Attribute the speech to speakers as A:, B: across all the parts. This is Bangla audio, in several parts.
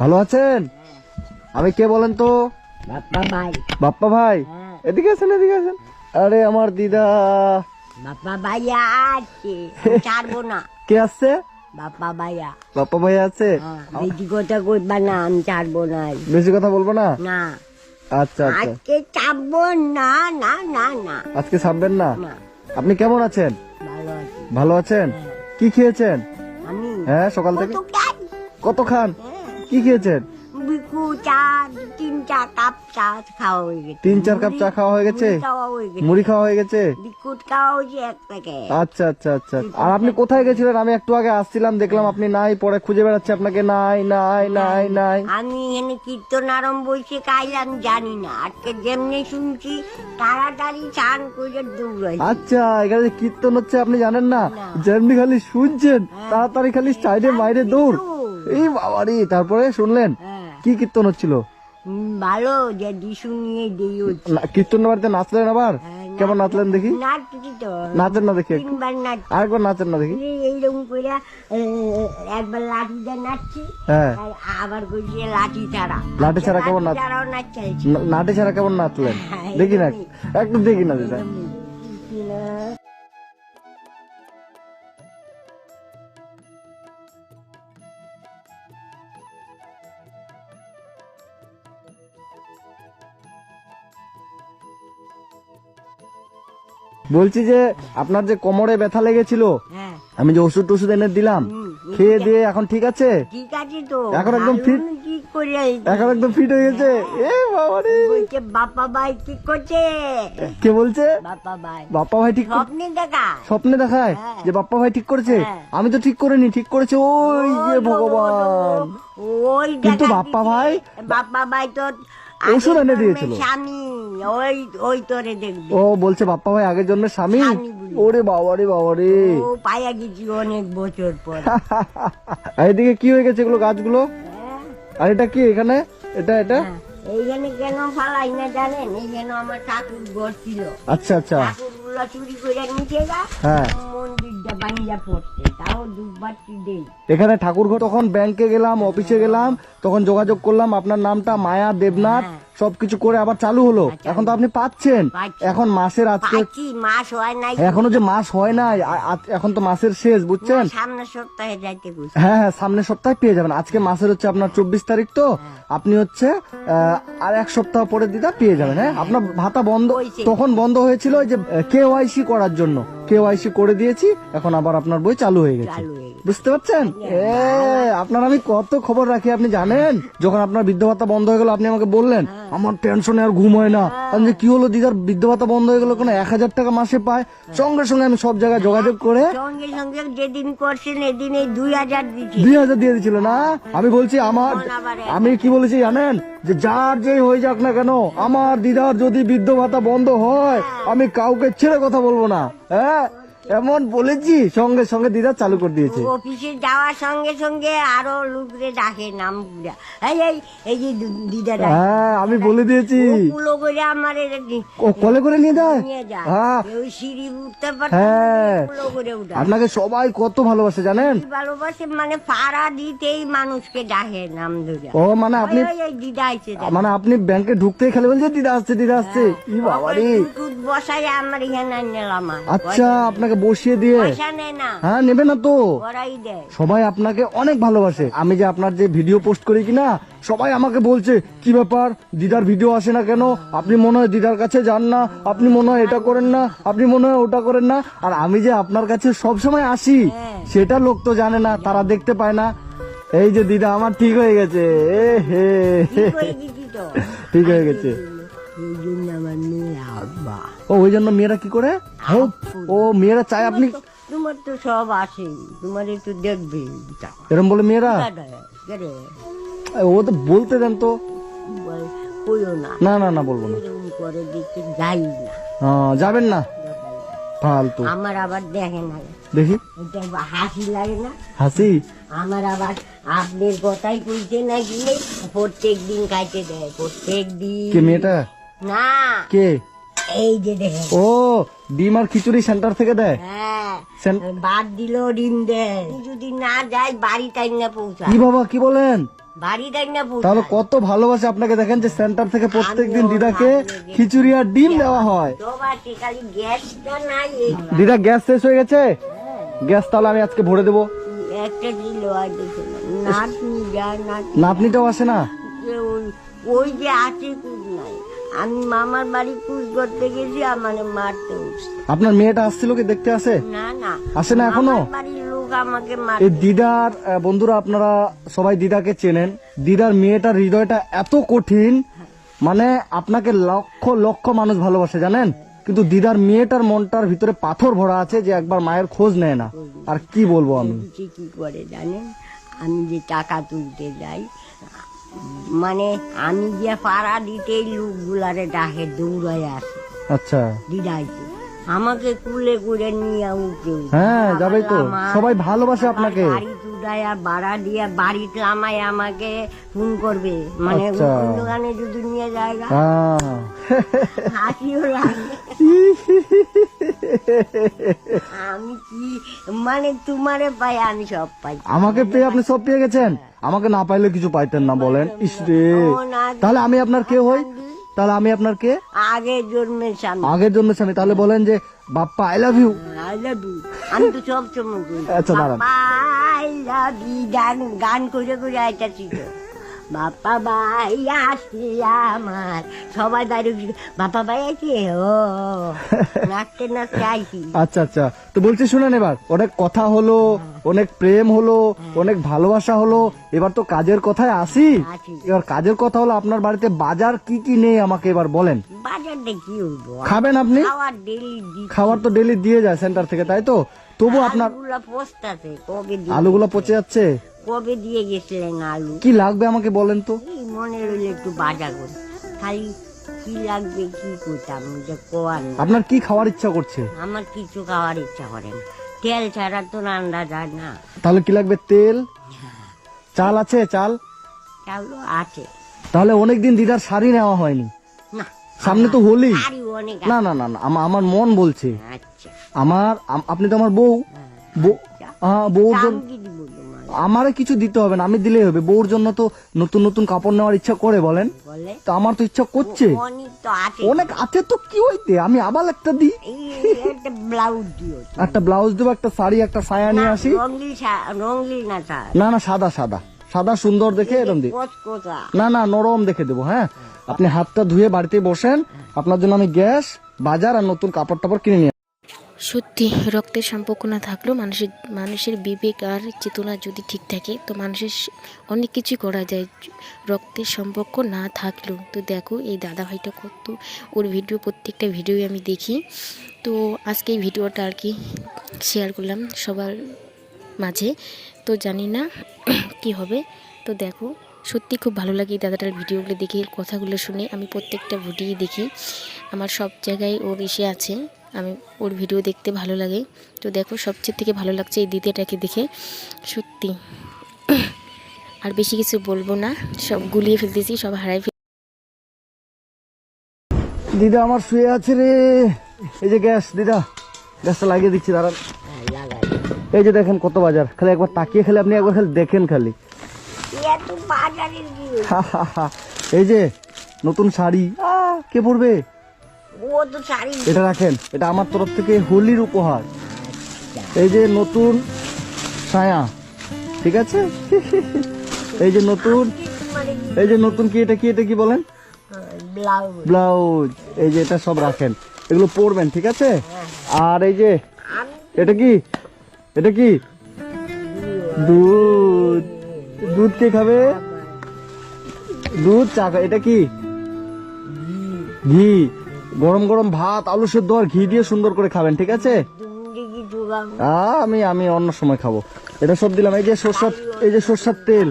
A: ভালো আছেন? আমি কে বলেন তো?
B: বাপ্পা ভাই।
A: বাপ্পা ভাই?
B: হ্যাঁ।
A: এদিকে আছেন এদিকে আছেন আরে আমার দিদা।
B: বাপ্পা ভাইয়া আছে। ছাড়বো না।
A: কে আসছে
B: বাপ্পা ভাইয়া।
A: বাপ্পা ভাই আছে?
B: হ্যাঁ, বেশি কথা কইবা না আমি ছাড়বো না
A: বেশি কথা বলব না?
B: না।
A: আচ্ছা আচ্ছা।
B: আজকে না না না না।
A: আজকে ছাড়বেন না? আপনি কেমন আছেন?
B: ভালো আছি।
A: ভালো আছেন?
B: হ্যাঁ।
A: কি খেয়েছেন? হ্যাঁ সকাল থেকে
B: কত
A: খান? কি খেয়েছেন?
B: বিকু চা তিন চা কাপ চা খাওয়া হয়ে গেছে।
A: তিন চার কাপ চা খাওয়া হয়ে গেছে?
B: মুড়ি খাওয়া হয়ে গেছে।
A: মুড়ি খাওয়া হয়ে
B: হয়েছে এক প্যাকেট।
A: আচ্ছা আচ্ছা আচ্ছা। আর আপনি কোথায় গেছিলেন? আমি একটু আগে আসছিলাম দেখলাম আপনি নাই পরে খুঁজে বেড়াচ্ছে আপনাকে। নাই নাই নাই নাই।
B: আমি এখানে কীর্তন আরম্ভ হয়েছে কাজ আমি জানি না। আজকে যেমনি শুনছি তাড়াতাড়ি চান করে দৌড়াই
A: আচ্ছা এখানে যে কীর্তন হচ্ছে আপনি জানেন না?
B: না।
A: যেমনি খালি শুনছেন তাড়াতাড়ি খালি সাইডে মাইরে দৌড়। এই বাবারি তারপরে শুনলেন?
B: হ্যাঁ।
A: কি কীর্তন হচ্ছিল?
B: ভালো যে দিশু নিয়ে দেই হচ্ছে
A: কীর্তন বাড়িতে নাচলেন আবার?
B: হ্যাঁ,
A: কেমন নাচলেন দেখি? নাচেন না দেখি আরেকবার নাচেন না দেখি।
B: এইরকম করে একবার লাঠি দিয়ে নাচছি।
A: হ্যাঁ।
B: আবার করছি লাঠি ছাড়া।
A: লাঠি ছাড়া কেমন নাচ- নাটে ছাড়া কেমন নাচলেন? দেখি না। একটু দেখি না দিদা বলছি যে আপনার যে কোমরে ব্যথা লেগেছিল
B: হ্যাঁ।
A: আমি যে ওষুধ টষুধ এনে দিলাম খেয়ে দিয়ে এখন ঠিক আছে?
B: ঠিক আছে তো।
A: এখন একদম
B: করে
A: এখন একদম ফিট হয়ে গেছে। এ বাবা রে।
B: বলছে ভাই কি করছে?
A: কে বলছে?
B: বাপ্পা ভাই।
A: ঠিক
B: স্বপ্নে দেখা
A: স্বপ্নে দেখায়?
B: হ্যাঁ।
A: যে বাপ্পা ভাই ঠিক করেছে?
B: হ্যাঁ।
A: আমি তো ঠিক করিনি ঠিক করেছে ওই যে ভগবান।
B: ওই
A: কিন্তু বাপ্পা ভাই?
B: বাপ্পা ভাই তো
A: ওষুধ এনে দিয়েছিল।
B: স্বামী ওই ওই তোরে দেখবি।
A: ও বলছে বাপ্পা ভাই আগের জন্মের স্বামী?
B: স্বামী
A: ওরে বাবা রে বাবা রে।
B: ও পাইয়া গেছি অনেক বছর পর।
A: আর এদিকে কি হয়ে গেছে এগুলো গাছগুলো?
B: হ্যাঁ,
A: আর এটা কি এখানে? এটা এটা?
B: হ্যাঁ। এইখানে কেন ফালাই না জানেন? এইখানে আমার ঠাকুর ঘর ছিল।
A: আচ্ছা আচ্ছা।
B: ঠাকুর চুরি করে
A: হ্যাঁ
B: মন্দিরটা বানিয়ে পড়ছে তাও দুবারটি দেই
A: এখানে ঠাকুর ঘর তখন ব্যাংকে গেলাম অফিসে গেলাম তখন যোগাযোগ করলাম আপনার নামটা মায়া দেবনাথ
B: হ্যাঁ।
A: সবকিছু করে আবার চালু হলো। এখন তো আপনি পাচ্ছেন। এখন মাসের আজকে
B: মাস হয় নাই।
A: এখনও যে মাস হয় নাই এখন তো মাসের শেষ বুঝছেন?
B: সামনের সপ্তাহে যাইতে
A: হ্যাঁ হ্যাঁ সামনের সপ্তাহে পেয়ে যাবেন। আজকে মাসের হচ্ছে আপনার চব্বিশ তারিখ তো। আপনি হচ্ছে আহ, আর এক সপ্তাহ পরে দিদা পেয়ে যাবেন হ্যাঁ? আপনার ভাতা বন্ধ তখন বন্ধ হয়েছিল ওই যে কে ওয়াইসি করার জন্য। কে ওয়াইসি করে দিয়েছি এখন আবার আপনার বই হয়ে
B: চালু হয়ে গেছে।
A: বুঝতে পারছেন? আপনার আমি কত খবর রাখি আপনি জানেন? যখন আপনার বৃদ্ধ ভাতা বন্ধ হয়ে গেল আপনি আমাকে বললেন আমার টেনশনে আর ঘুম হয় না। আমি যে কি হলো দিদার? বৃদ্ধ ভাতা বন্ধ হয়ে গেল কোনো? এক হাজার টাকা মাসে পায়? সঙ্গে সঙ্গে আমি সব জায়গায় যোগাযোগ করে
B: সঙ্গে সঙ্গে যেদিন করছেন এদিন এই দুই হাজার
A: দুই হাজার দিয়ে দিছিল না? আমি বলছি আমার আমি কি বলেছি জানেন? যে যার যেই হয়ে যাক না কেন আমার দিদার যদি বৃদ্ধ ভাতা বন্ধ হয়। আমি কাউকে ছেড়ে কথা বলব না। হ্যাঁ? এমন বলেছি সঙ্গে সঙ্গে দিদা চালু করে দিয়েছে।
B: অফিসে যাওয়ার সঙ্গে সঙ্গে আরও লোকরে ডাকে নাম পুরা এই এই এই যে দিদা
A: হ্যাঁ আমি বলে দিয়েছি।
B: ওগুলো করে আমার
A: কলে করে নিয়ে যায়? হ্যাঁ।
B: কেউ সিঁড়ি উঠতে পারে
A: হ্যাঁ।
B: করে উঠা।
A: আপনাকে সবাই কত ভালোবাসে জানেন?
B: ভালোবাসে? মানে পাড়া দিতেই মানুষকে ডাকে নাম ধরে।
A: ও মানে আপনি
B: ওই, ওই, ওই দিদা আইছে
A: মানে আপনি ব্যাংকে ঢুকতেই খালি বলছে দিদা আসছে দিদা আসছে। ই বাবা রে
B: ওই বসাই আমার এখানে নিলাম
A: আচ্ছা আপনাকে বসিয়ে দিয়ে। হ্যাঁ নেবে না তো। সবাই আপনাকে অনেক ভালোবাসে। আমি যে আপনার যে ভিডিও পোস্ট করি কিনা সবাই আমাকে বলছে কি ব্যাপার? দিদার ভিডিও আসে না কেন? আপনি মনে হয় দিদার কাছে যান না। আপনি মনে হয় এটা করেন না। আপনি মনে হয় ওটা করেন না। আর আমি যে আপনার কাছে সব সময় আসি
B: হ্যাঁ।
A: সেটা লোক তো জানে না তারা দেখতে পায় না। এই যে দিদা আমার ঠিক হয়ে গেছে। এ হে। ঠিক হয়ে গেছে
B: এই জন্য আমার মেয়ে আব্বা।
A: ও ওই জন্য মেয়েরা কি করে? ও, ও মেয়েরা চায় আপনি
B: তোমার তো সব আছে তোমার একটু দেখবে
A: এরম বলে মেয়েরা? ও তো বলতে দেন তো।
B: না।
A: না না না বলব না।
B: করে দেখতে যাই না।
A: যাবেন না? ফালতু।
B: আমার আবার দেখে না
A: দেখি।
B: হাসি লাগে না?
A: হাসি?
B: আমার আবার আপনার কথাই কইতে নাকি প্রত্যেক দিন খাইতে দেয় প্রত্যেক দিন।
A: কে মেয়েটা?
B: না।
A: কে?
B: এই যে দেখেন
A: ও ডিম আর খিচুড়ি সেন্টার থেকে দেয়?
B: হ্যাঁ। বাদ দিল ডিম দেয়। যদি না যাই বাড়ি টাইম না পৌঁছা
A: কি বাবা কি বলেন?
B: বাড়ি দেয় না
A: তাহলে কত ভালোবাসে আপনাকে দেখেন যে সেন্টার থেকে প্রত্যেকদিন দিদাকে খিচুড়ি আর ডিম দেওয়া হয়।
B: গ্যাসটা নাই
A: দিদা গ্যাস শেষ হয়ে গেছে? গ্যাস তাহলে আমি আজকে ভরে দেবো।
B: একটা দিল আর নাতনি যায়
A: নাতনিটাও আসে না?
B: ওই- যে আছে নাই। আমি মামার বাড়ি কুজ করতে গেছি আমার মারতে উঠছে।
A: আপনার মেয়েটা আসছিল কি দেখতে আসে?
B: না না।
A: আসে না এখনও?
B: মামার বাড়ির লোক আমাকে
A: এই দিদার আহ, বন্ধুরা আপনারা সবাই দিদাকে চেনেন। দিদার মেয়েটার হৃদয়টা এত কঠিন মানে আপনাকে লক্ষ লক্ষ মানুষ ভালোবাসে জানেন? কিন্তু দিদার মেয়েটার মনটার ভিতরে পাথর ভরা আছে যে একবার মায়ের খোঁজ নেয় না। আর কি বলব আমি?
B: কি করে জানেন আমি যে টাকা তুলতে যাই মানে আমি যে পাড়া দিতেই লোকগুলারে ডাকে দৌড়ায় আসে।
A: আচ্ছা।
B: দিদাইতে আমাকে কুলে করে নিয়ে উঠে।
A: হ্যাঁ যাবে তো। সবাই ভালোবাসে আপনাকে।
B: দিয়া বাড়িতে আমায় আমাকে ফোন করবে। মানে
A: আচ্ছা।
B: দোকানে যদি নিয়ে যায়
A: হ্যাঁ।
B: হাসিও লাগে। আমি কি মানে তোমারে পাই আমি সব পাই।
A: আমাকে পেয়ে আপনি সব পেয়ে গেছেন? আমাকে না পাইলে কিছু পাইতেন না বলেন। ইস রে। তাহলে আমি আপনার কে হই? তাহলে আমি আপনাকে
B: আগে জন্মের স্বামী
A: আগের জন্য স্বামী তাহলে বলেন যে Bappa I love you
B: I love you আমি তো সব সময়
A: আচ্ছা, দাঁড়ান।
B: আই লাভ ইউ গান গান করে করে আইতাছি তো। বাপ্পা ভাই আসছে আমার। সবাই গিয়ে, বাপ্পা ভাই আছে ও নাচতে নাচতে আইছি।
A: আচ্ছা আচ্ছা। তো বলছি শুনেন এবার অনেক কথা হলো অনেক প্রেম হলো অনেক ভালোবাসা হলো এবার তো কাজের কথায় আসি। এবার কাজের কথা হলো আপনার বাড়িতে বাজার কি কি নেই আমাকে এবার বলেন।
B: বাজার দেখি
A: খাবেন আপনি? খাবার তো ডেলি দিয়ে যায় সেন্টার থেকে তাই তো? তবু আপনার
B: আলুগুলো
A: পচে যাচ্ছে?
B: কবে দিয়ে গেছিলেন আলু?
A: কি লাগবে আমাকে বলেন তো?
B: এই মনে রইলে একটু বাজার করি। খালি কি লাগবে কি করতাম যে কোয়ার না।
A: আপনার কি খাওয়ার ইচ্ছা করছে?
B: আমার কিছু খাওয়ার ইচ্ছা করে না। তেল ছাড়া তো রান্না যায় না।
A: তাহলে কি লাগবে তেল? চাল আছে চাল?
B: চাউল আছে।
A: তাহলে অনেকদিন দিদার শাড়ি নেওয়া হয়নি।
B: না
A: সামনে তো হোলি। না না না না আমা- আমার মন বলছে।
B: আচ্ছা।
A: আমার আপনি তো আমার বউ। বউ- হ্যাঁ বউর জন্য
B: দিব তোমার
A: আমারে কিছু দিতে হবে না আমি দিলেই হবে। বউর জন্য তো নতুন নতুন কাপড় নেওয়ার ইচ্ছা করে বলেন।
B: বলে?
A: তো আমার তো ইচ্ছা করছে।
B: অনেক তো আছে।
A: অনেক আছে তো কি হইতে? আমি আবার একটা দিই।
B: এই একটা ব্লাউজ দিও
A: একটা ব্লাউজ দেবো একটা শাড়ি একটা সায়া নিয়ে আসি।
B: রঙিল শা- রঙিল না
A: না না সাদা সাদা। সাদা সুন্দর দেখে এরকম দিই।
B: কোচ
A: না না নরম দেখে দেবো হ্যাঁ? আপনি হাতটা ধুয়ে বাড়িতে বসেন। আপনার জন্য আমি গ্যাস বাজার আর নতুন কাপড় টাপড় কিনে নিয়ে
C: সত্যি রক্তের সম্পর্ক না থাকলেও মানুষের মানুষের বিবেক আর চেতনা যদি ঠিক থাকে, তো মানুষের অনেক কিছু করা যায়। রক্তের সম্পর্ক না থাকলেও। তো দেখো, এই দাদা ভাইটা কত, ওর ভিডিও, প্রত্যেকটা ভিডিওই আমি দেখি। তো আজকে এই ভিডিওটা আর কি শেয়ার করলাম সবার মাঝে। তো জানি না কি হবে। তো দেখো, সত্যি খুব ভালো লাগে এই দাদাটার ভিডিওগুলো দেখে, কথাগুলো শুনে। আমি প্রত্যেকটা ভিডিও দেখি। আমার সব জায়গায় ওর এসে আছে। আমি ওর ভিডিও দেখতে ভালো লাগে। তো দেখো সবচেয়ে থেকে ভালো লাগছে এই দিদিটাকে দেখে। সত্যি। আর বেশি কিছু বলব না। সব গুলিয়ে ফেলতেছি সব হারাই ফেল
A: দিদা আমার শুয়ে আছে রে। এই যে গ্যাস দিদা। গ্যাসটা লাগিয়ে দিচ্ছি দাঁড়ান। এই যে দেখেন কত বাজার। খালি একবার তাকিয়ে খালি আপনি একবার খালি দেখেন খালি। এই যে নতুন শাড়ি। আহ, কে পরবে?
B: ও তো শাড়ি
A: এটা রাখেন এটা আমার তরফ থেকে হোলির উপহার। এই যে নতুন ছায়া ঠিক আছে? এই যে নতুন এই যে নতুন কি এটা কি এটা কি বলেন?
B: ব্লাউজ।
A: এই যে এটা সব রাখেন। এগুলো পরবেন ঠিক আছে? আর এই যে এটা কি? এটা কি? দুধ। দুধ কে খাবে? দুধ চা এটা কি? ঘি। গরম গরম ভাত আলু সেদ্ধ আর ঘি দিয়ে সুন্দর করে খাবেন ঠিক আছে আমি আমি অন্য সময় খাব এটা সব দিলাম এই যে সর্ষার এই যে সর্ষার তেল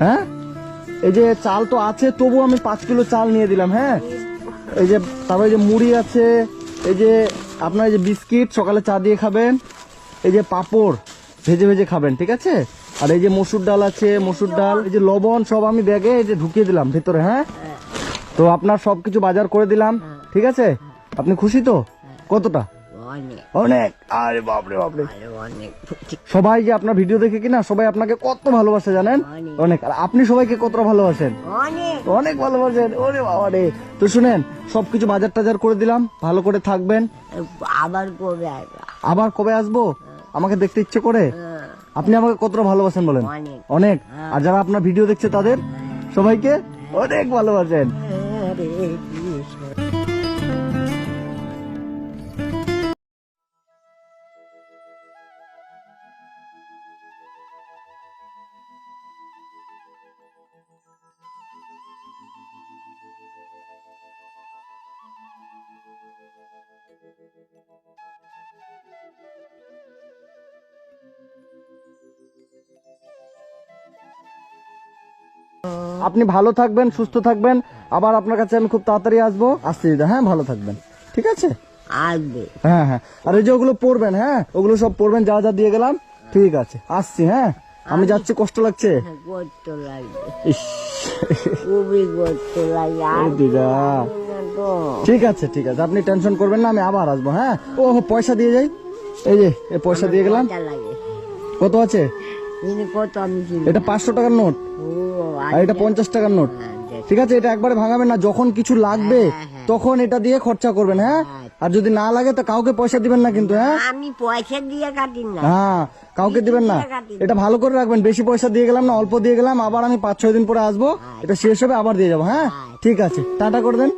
A: হ্যাঁ এই যে চাল তো আছে তবু আমি পাঁচ কিলো চাল নিয়ে দিলাম হ্যাঁ এই যে তারপরে যে মুড়ি আছে এই যে আপনার এই যে বিস্কিট সকালে চা দিয়ে খাবেন এই যে পাপড় ভেজে ভেজে খাবেন ঠিক আছে আর এই যে মসুর ডাল আছে মসুর ডাল এই যে লবণ সব আমি ব্যাগে এই যে ঢুকিয়ে দিলাম ভেতরে হ্যাঁ তো আপনার সবকিছু বাজার করে দিলাম ঠিক আছে? আপনি খুশি তো? কতটা?
B: অনেক।
A: আরে বাপরে বাপরে। সবাই যে আপনার ভিডিও দেখে কিনা সবাই আপনাকে কত ভালোবাসে জানেন?
B: অনেক।
A: আর আপনি সবাইকে কতটা ভালোবাসেন?
B: অনেক।
A: অনেক ভালোবাসেন। ওরে বাবা রে। তো শুনেন সবকিছু বাজার টাজার করে দিলাম ভালো করে থাকবেন।
B: আবার কবে
A: আবার কবে আসব? আমাকে দেখতে ইচ্ছে করে?
B: হ্যাঁ,
A: আপনি আমাকে কতটা ভালোবাসেন বলেন?
B: অনেক।
A: আর যারা আপনার ভিডিও দেখছে তাদের সবাইকে অনেক ভালোবাসেন।
B: হরে কৃষ্ণ
A: আপনি ভালো থাকবেন সুস্থ থাকবেন। আবার আপনার কাছে আমি খুব তাড়াতাড়ি আসব। আসছি দিদা হ্যাঁ ভালো থাকবেন। ঠিক আছে?
B: আসবে।
A: হ্যাঁ হ্যাঁ। আর এই যে ওগুলো পড়বেন হ্যাঁ ওগুলো সব পড়বেন যা যা দিয়ে গেলাম ঠিক আছে। আসছি হ্যাঁ। আমি যাচ্ছি কষ্ট লাগছে?
B: তো
A: ঠিক আছে ঠিক আছে। আপনি টেনশন করবেন না আমি আবার আসব হ্যাঁ। ও পয়সা দিয়ে যাই। এই যে পয়সা দিয়ে গেলাম। কত আছে?
B: কত আমি চিনি
A: এটা পাঁচশো টাকার নোট। আর এটা পঞ্চাশ টাকার নোট। ঠিক আছে এটা একবারে ভাঙাবেন না যখন কিছু লাগবে তখন এটা দিয়ে খরচা করবেন হ্যাঁ? আর যদি না লাগে তো কাউকে পয়সা দিবেন না কিন্তু হ্যাঁ?
B: আমি পয়সা দিয়ে কাটি না।
A: হ্যাঁ কাউকে দিবেন না। এটা ভালো করে রাখবেন বেশি পয়সা দিয়ে গেলাম না অল্প দিয়ে গেলাম আবার আমি পাঁচ ছয় দিন পরে আসব এটা শেষ হবে আবার দিয়ে যাব হ্যাঁ? ঠিক আছে টাটা করে দেন।